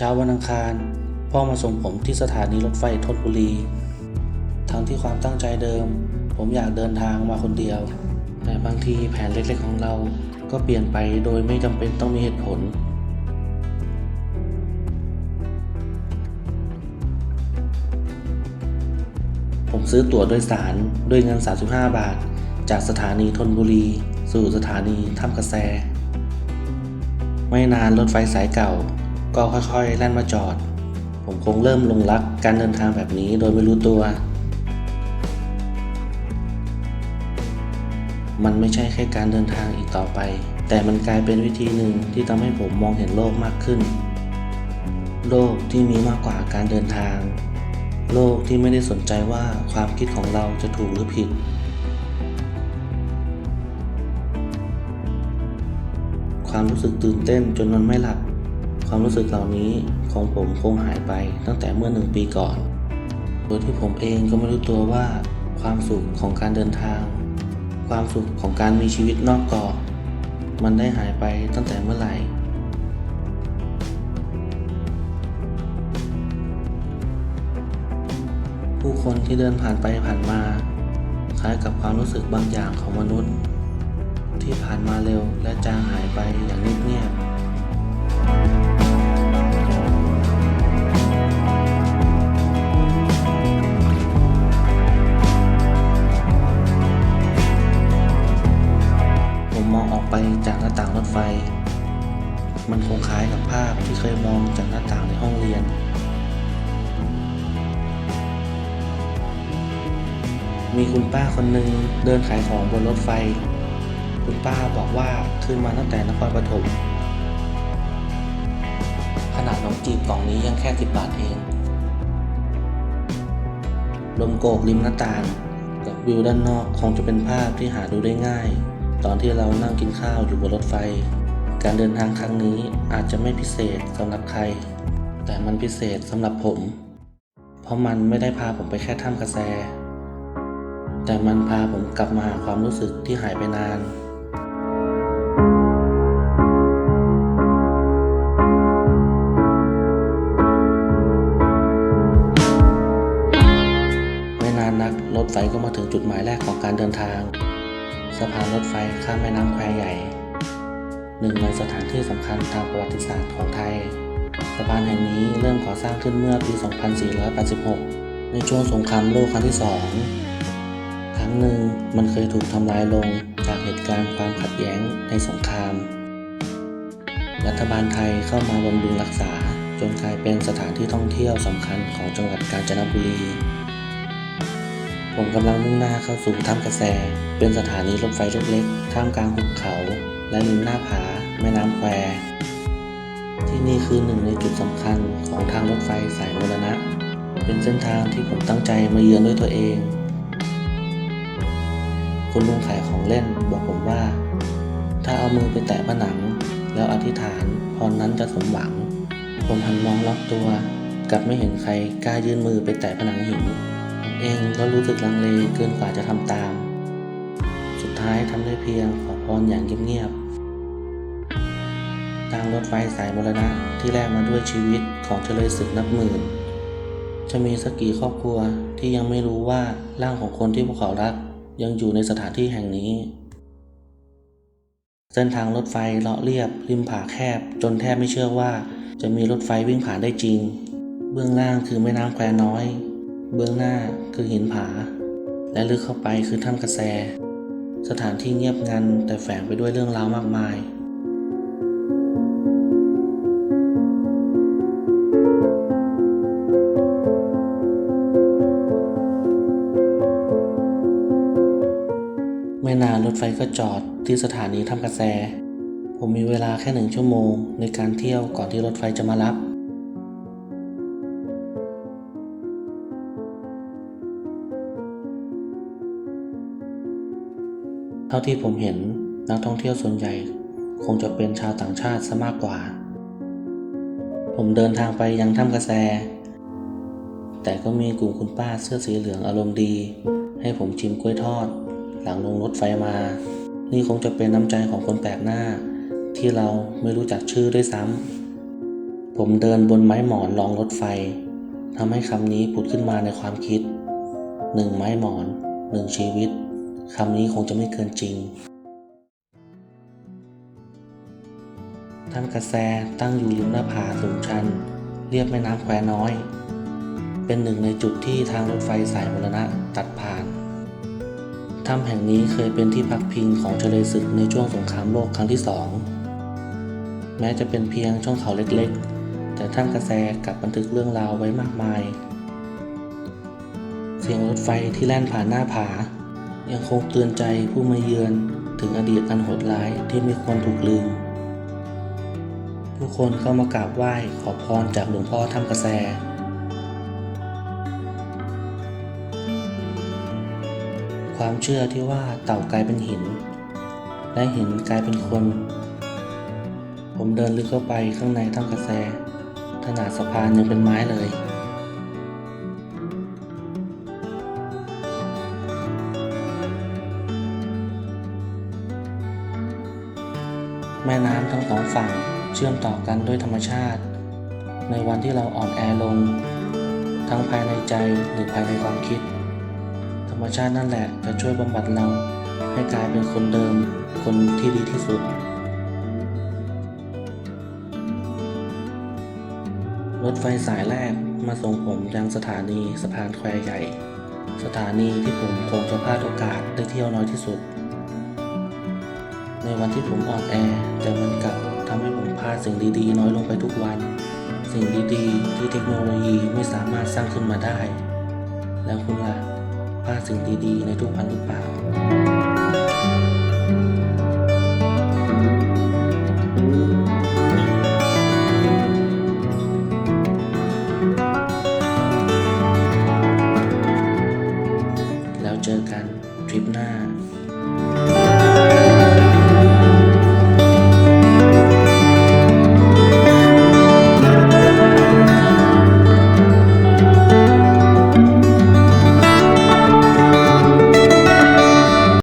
เช้าวันอังคาร พ่อมาส่งผมที่สถานีรถไฟธนบุรี ทั้งที่ความตั้งใจเดิม ผมอยากเดินทางมาคนเดียว แต่บางทีแผนเล็กๆของเราก็เปลี่ยนไปโดยไม่จำเป็นต้องมีเหตุผล ผมซื้อตั๋วโดยสารด้วยเงิน 35 บาท จากสถานีธนบุรี สู่สถานีถ้ำกระแส ไม่นานรถไฟสายเก่า ก็ค่อยๆแล่นมาจอด ผมคงเริ่มลงรักการเดินทางแบบนี้โดยไม่รู้ตัว มันไม่ใช่แค่การเดินทางอีกต่อไป แต่มันกลายเป็นวิธีหนึ่งที่ทำให้ผมมองเห็นโลกมากขึ้น โลกที่มีมากกว่าการเดินทาง โลกที่ไม่ได้สนใจว่าความคิดของเราจะถูกหรือผิดความรู้สึกตื่นเต้นจนนอนไม่หลับ ความรู้สึกเหล่านี้ของผมคงหายไปตั้งแต่เมื่อหนึ่งปีก่อน โดยที่ผมเองก็ไม่รู้ตัวว่า ความสุขของการเดินทาง ความสุขของการมีชีวิตนอกเกาะมันได้หายไปตั้งแต่เมื่อไหร่ผู้คนที่เดินผ่านไปผ่านมา คล้ายกับความรู้สึกบางอย่างของมนุษย์ ที่ผ่านมาเร็วและจางหายไปอย่างเงียบๆ มันคงคล้ายกับภาพที่เคยมองจากหน้าต่างในห้องเรียน มีคุณป้าคนหนึ่งเดินขายของบนรถไฟ คุณป้าบอกว่าขึ้นมาตั้งแต่นครปฐมขนาดขนมจีบกล่องนี้ยังแค่สิบบาทเอง ลมโกกริมหน้าต่างกับวิวด้านนอกคงจะเป็นภาพที่หาดูได้ง่าย ตอนที่เรานั่งกินข้าวอยู่บนรถไฟ การเดินทางครั้งนี้อาจจะไม่พิเศษสำหรับใคร แต่มันพิเศษสำหรับผม เพราะมันไม่ได้พาผมไปแค่ถ้ำกระแส แต่มันพาผมกลับมาหาความรู้สึกที่หายไปนานไม่นานนักรถไฟก็มาถึงจุดหมายแรกของการเดินทาง สะพานรถไฟข้ามแม่น้ำแควใหญ่ หนึ่งในสถานที่สำคัญทางประวัติศาสตร์ของไทย สะพานแห่งนี้เริ่มก่อสร้างขึ้นเมื่อปี 2486 ในช่วงสงครามโลกครั้งที่สองครั้งหนึ่งมันเคยถูกทำลายลงจากเหตุการณ์ความขัดแย้งในสงคราม รัฐบาลไทยเข้ามาบำรุงรักษาจนกลายเป็นสถานที่ท่องเที่ยวสำคัญของจังหวัดกาญจนบุรี ผมกำลังมุ่งหน้าเข้าสู่ถ้ำกระแส เป็นสถานีรถไฟเล็กๆท่ามกลางหุบเขา และริมหน้าผาแม่น้ำแควที่นี่คือหนึ่งในจุดสำคัญของทางรถไฟสายมรณะ เป็นเส้นทางที่ผมตั้งใจมาเยือนด้วยตัวเอง คุณลุงขายของเล่นบอกผมว่า ถ้าเอามือไปแตะผนัง แล้วอธิษฐานพรนั้นจะสมหวัง ผมหันมองรอบตัว กลับไม่เห็นใครกล้ายื่นมือไปแตะผนังหินเองก็รู้สึกลังเลเกินกว่าจะทำตาม สุดท้ายทำได้เพียงขอ รอย่างเงียบๆทางรถไฟสายมรณะที่แลกมาด้วยชีวิตของเฉลยศึกนับหมื่น จะมีสักกี่ครอบครัวที่ยังไม่รู้ว่าร่างของคนที่พวกเขารักยังอยู่ในสถานที่แห่งนี้ เส้นทางรถไฟเลาะเรียบริมผาแคบ จนแทบไม่เชื่อว่าจะมีรถไฟวิ่งผ่านได้จริง เบื้องล่างคือแม่น้ำแควน้อย เบื้องหน้าคือหินผา และลึกเข้าไปคือถ้ำกระแส สถานที่เงียบงันแต่แฝงไปด้วยเรื่องราวมากมาย ไม่นานรถไฟก็จอดที่สถานีถ้ำกระแส ผมมีเวลาแค่หนึ่งชั่วโมงในการเที่ยวก่อนที่รถไฟจะมารับ เท่าที่ผมเห็นนักท่องเที่ยวส่วนใหญ่ คงจะเป็นชาวต่างชาติซะมากกว่า ผมเดินทางไปยังถ้ำกระแส แต่ก็มีกลุ่มคุณป้าเสื้อสีเหลืองอารมณ์ดี ให้ผมชิมกล้วยทอด หลังลงรถไฟมา นี่คงจะเป็นน้ำใจของคนแปลกหน้า ที่เราไม่รู้จักชื่อด้วยซ้ำผมเดินบนไม้หมอนรองรถไฟทำให้คำนี้ผุดขึ้นมาในความคิดหนึ่งไม้หมอนหนึ่งชีวิต คำนี้คงจะไม่เกินจริง ถ้ำกระแสตั้งอยู่ริมหน้าผาสูงชัน เรียบแม่น้ำแควน้อย เป็นหนึ่งในจุดที่ทางรถไฟสายมรณะตัดผ่านถ้ำแห่งนี้เคยเป็นที่พักพิงของเฉลยศึกในช่วงสงครามโลกครั้งที่สอง แม้จะเป็นเพียงช่องเขาเล็กๆ แต่ถ้ำกระแสกับบันทึกเรื่องราวไว้มากมาย เสียงรถไฟที่แล่นผ่านหน้าผา ยังคงเตือนใจผู้มาเยือนถึงอดีตอันโหดร้ายที่ไม่ควรถูกลืม ผู้คนเข้ามากราบไหว้ขอพรจากหลวงพ่อถ้ำกระแสความเชื่อที่ว่าเต่ากลายเป็นหิน และหินกลายเป็นคน ผมเดินลึกเข้าไปข้างในถ้ำกระแสขนาดสะพานยังเป็นไม้เลย แม่น้ำทั้งสองฝั่งเชื่อมต่อกันด้วยธรรมชาติ ในวันที่เราอ่อนแอลง ทั้งภายในใจหรือภายในความคิด ธรรมชาตินั่นแหละจะช่วยบำบัดเราให้กลายเป็นคนเดิม คนที่ดีที่สุด รถไฟสายแรกมาส่งผมยังสถานีสะพานแควใหญ่ สถานีที่ผมคงจะพลาดโอกาสได้เที่ยวน้อยที่สุด ในวันที่ผมอ่อนแอ แต่มันกลับทำให้ผมพลาดสิ่งดีๆ น้อยลงไปทุกวัน สิ่งดีๆ ที่เทคโนโลยีไม่สามารถสร้างขึ้นมาได้ แล้วคุณล่ะพลาดสิ่งดีๆ ในทุกวันหรือเปล่า